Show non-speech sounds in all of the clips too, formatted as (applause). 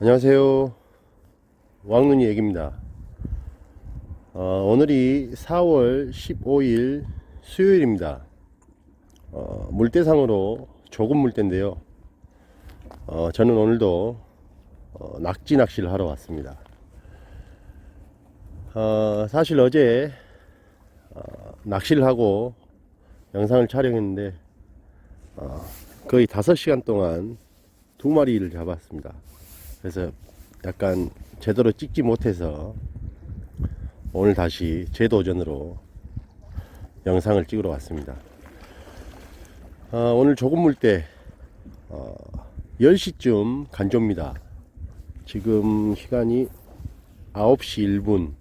안녕하세요. 왕눈이 얘기입니다. 어, 오늘이 4월 15일 수요일입니다. 어, 물대상으로 조금 물대인데요. 어, 저는 오늘도 어, 낙지 낚시를 하러 왔습니다. 어, 사실 어제 어, 낚시를 하고 영상을 촬영했는데 어, 거의 5시간 동안 두 마리를 잡았습니다. 그래서 약간 제대로 찍지 못해서 오늘 다시 재도전으로 영상을 찍으러 왔습니다. 어, 오늘 조금 물때 어, 10시쯤 간조입니다. 지금 시간이 9시 1분.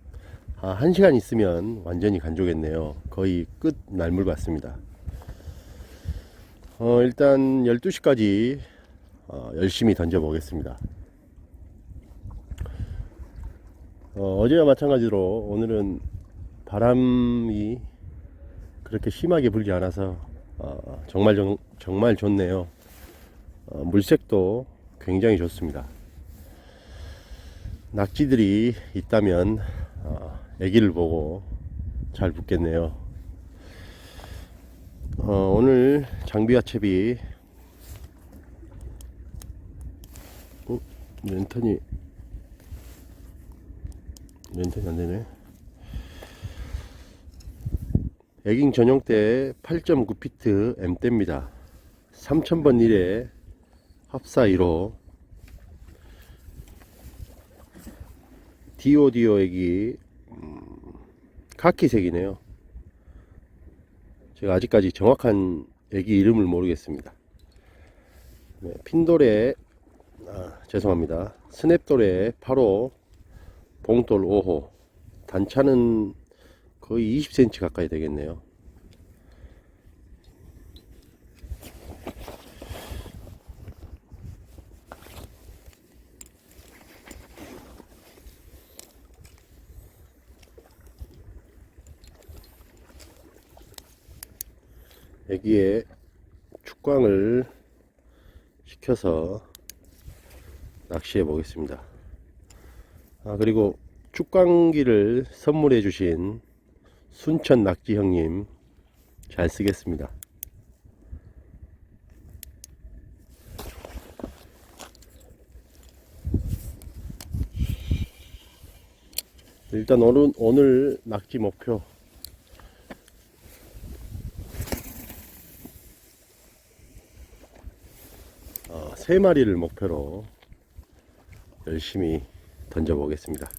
아, 1시간 있으면 완전히 간조겠네요. 거의 끝 날물 같습니다. 어, 일단 12시까지 어, 열심히 던져보겠습니다. 어, 어제와 마찬가지로 오늘은 바람이 그렇게 심하게 불지 않아서 어, 정말 정, 정말 좋네요. 어, 물색도 굉장히 좋습니다. 낙지들이 있다면 어, 애기를 보고 잘 붙겠네요. 어, 오늘 장비와 채비 어, 랜턴이 렌턴이 안되네. 에깅 전용대 8.9피트 M대입니다. 3000번 1에 합사 1호. 디오디오 액이 음, 카키색이네요. 제가 아직까지 정확한 액이 이름을 모르겠습니다. 네, 핀돌에 아, 죄송합니다. 스냅돌에 8호 봉돌 5호. 단차는 거의 20cm 가까이 되겠네요. 여기에 축광을 시켜서 낚시해 보겠습니다 아 그리고 축광기를 선물해 주신 순천 낙지 형님 잘 쓰겠습니다. 일단 오늘, 오늘 낙지 목표. 어, 세 마리를 목표로 열심히 던져 보겠습니다.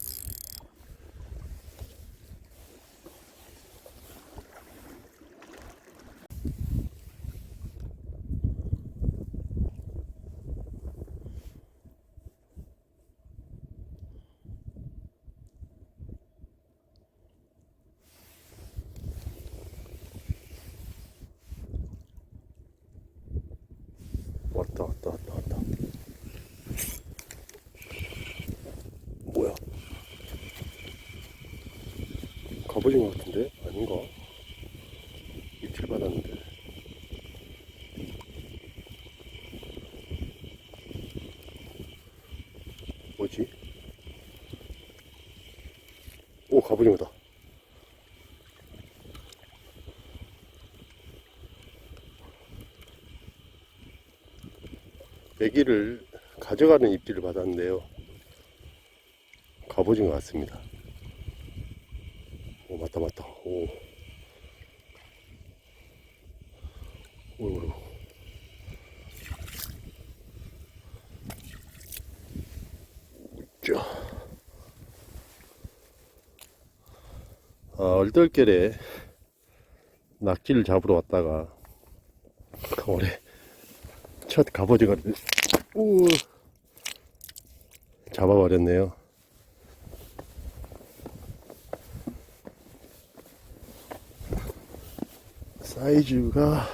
왔다 왔다 왔다 왔다 뭐야 가버린 것 같은데? 아닌가 이틀 받았는데. 뭐지? 오 가버린 거다. 애기를 가져가는 입질을 받았는데요. 갑오징 것 같습니다. 오, 맞다, 맞다. 오. 오, 오. 자. 아, 얼떨결에 낙지를 잡으러 왔다가 올해 첫 갑오징어를 우 잡아버렸네요. 사이즈가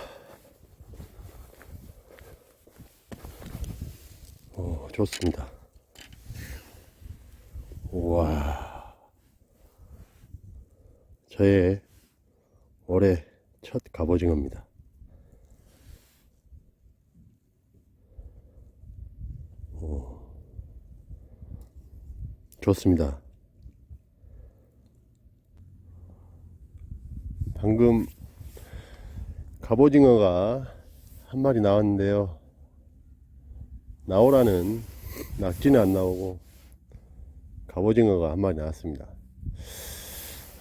어, 좋습니다. 우와 저의 올해 첫 갑오징어입니다. 좋습니다. 방금 갑오징어가 한 마리 나왔는데요. 나오라는 낙지는 안 나오고 갑오징어가 한 마리 나왔습니다.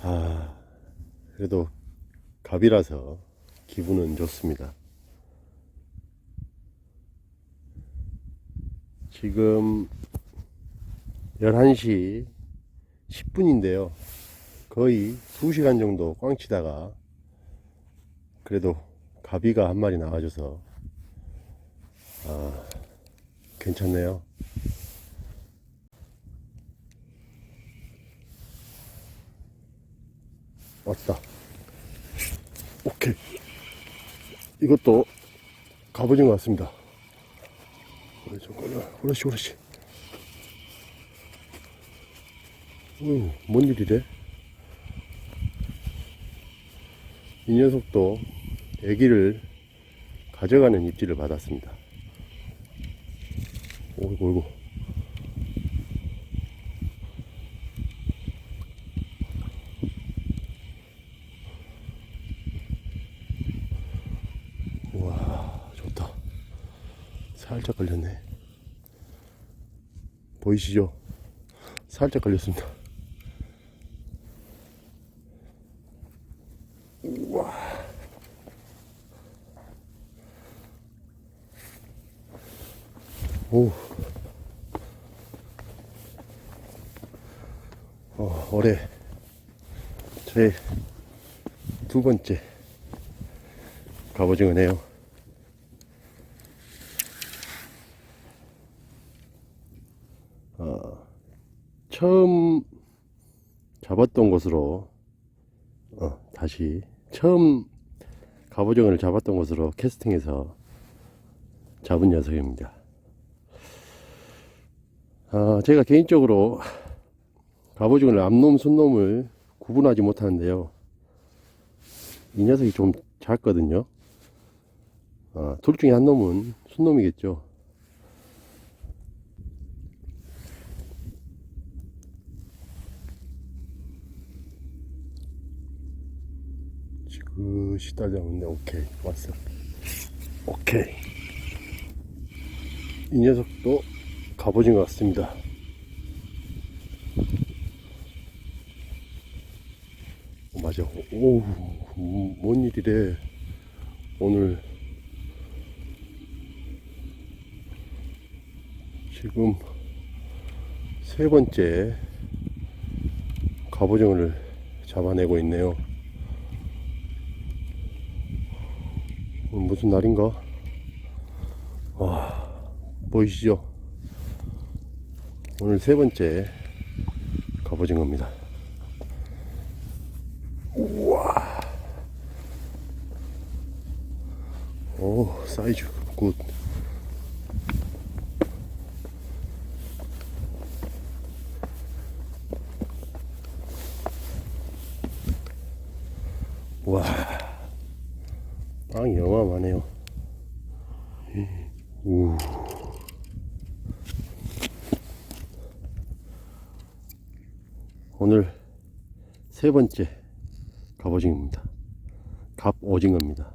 아, 그래도 갑이라서 기분은 좋습니다. 지금 11시 10분인데요. 거의 2시간 정도 꽝 치다가 그래도 가비가 한 마리 나와줘서 아, 괜찮네요. 왔다. 오케이. 이것도 갑오징어 같습니다. 그렇지, 그렇지, 그렇지. 어휴, 뭔 일이래? 이 녀석도 애기를 가져가는 입질을 받았습니다. 오이고, 오이고. 우와, 좋다. 살짝 걸렸네. 보이시죠? 살짝 걸렸습니다. 우와. 오. 어, 올해 제 두 번째 갑오징어네요. 처음 잡았던 곳으로 어, 다시 처음 갑오징어를 잡았던 곳으로 캐스팅해서 잡은 녀석입니다. 아, 제가 개인적으로 갑오징어를 앞놈, 순놈을 구분하지 못하는데요. 이 녀석이 좀 작거든요. 아, 둘 중에 한 놈은 순놈이겠죠. 그시 딸려오는데 오케이 왔어. 오케이. 이 녀석도 갑오징어 같습니다. 어, 맞아. 오뭔 일이래. 오늘 지금 세 번째 갑오징어를 잡아내고 있네요 오늘 무슨 날인가? 와, 보이시죠? 오늘 세 번째 갑오징어입니다. 우와. 오, 사이즈 굿. 와. 빵이 어마어마하네요. 우. 오늘 세 번째 갑오징어입니다. 갑오징어입니다.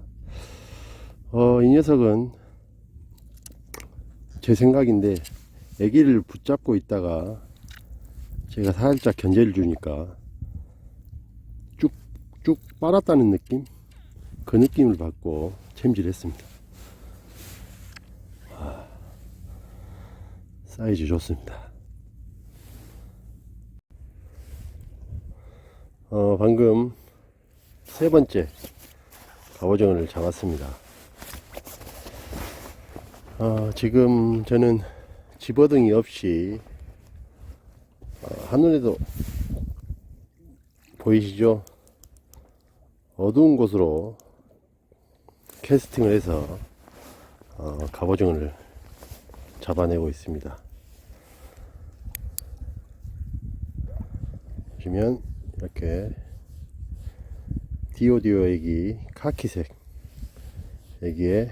어, 이 녀석은 제 생각인데 애기를 붙잡고 있다가 제가 살짝 견제를 주니까 쭉쭉 빨았다는 느낌? 그 느낌을 받고 챔질했습니다. 아, 사이즈 좋습니다. 어, 방금 세 번째 갑오징어를 잡았습니다. 어, 지금 저는 집어등이 없이 어, 한눈에도 보이시죠? 어두운 곳으로 캐스팅을 해서 어, 갑오징어를 잡아내고 있습니다. 보시면 이렇게 디오디오 애기 카키색 애기에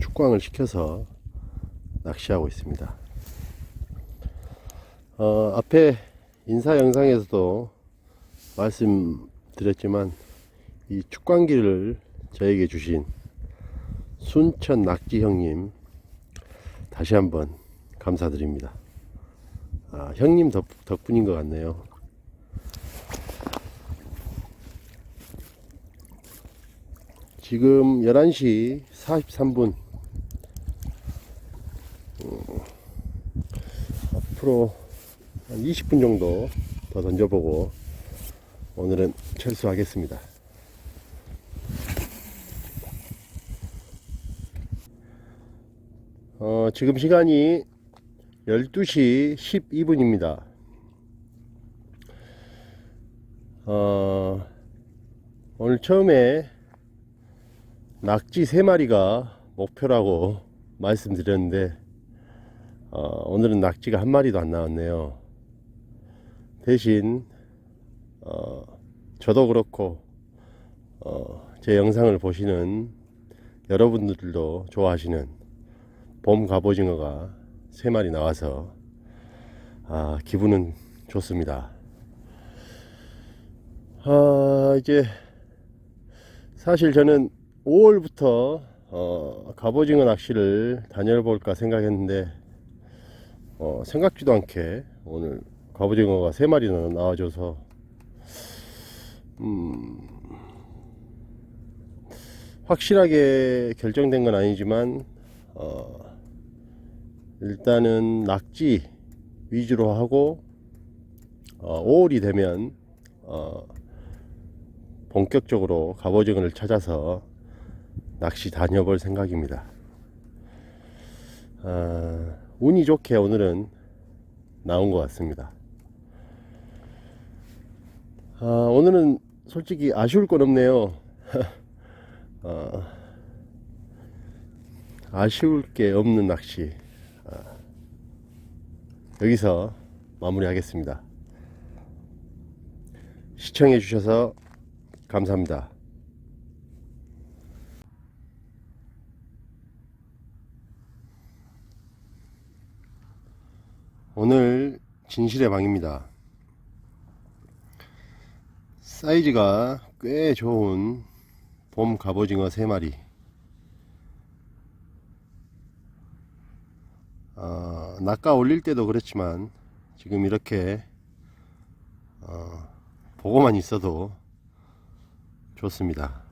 축광을 시켜서 낚시하고 있습니다. 어, 앞에 인사 영상에서도 말씀드렸지만 이 축광기를 저에게 주신 순천 낙지 형님 다시 한번 감사드립니다. 아, 형님 덕, 덕분인 것 같네요. 지금 11시 43분. 어, 앞으로 한 20분 정도 더 던져보고 오늘은 철수하겠습니다. 어, 지금 시간이 12시 12분입니다. 어, 오늘 처음에 낙지 3마리가 목표라고 (laughs) 말씀드렸는데, 어, 오늘은 낙지가 한 마리도 안 나왔네요. 대신, 어, 저도 그렇고, 어, 제 영상을 보시는 여러분들도 좋아하시는 봄 갑오징어가 세 마리 나와서 아, 기분은 좋습니다. 아, 이제 사실 저는 5월부터 어, 갑오징어 낚시를 다녀볼까 생각했는데 어, 생각지도 않게 오늘 갑오징어가 세 마리나 나와줘서 음, 확실하게 결정된 건 아니지만 어, 일단은 낙지 위주로 하고 어, 5월이 되면 어, 본격적으로 갑오징어를 찾아서 낚시 다녀볼 생각입니다. 아, 운이 좋게 오늘은 나온 것 같습니다. 아, 오늘은 솔직히 아쉬울 건 없네요. (laughs) 어, 아쉬울 게 없는 낚시. 아, 여기서 마무리하겠습니다. 시청해 주셔서 감사합니다. 오늘 진실의 방입니다. 사이즈가 꽤 좋은 봄 갑오징어 3마리. 어, 낚아 올릴 때도 그렇지만 지금 이렇게 어, 보고만 있어도 좋습니다.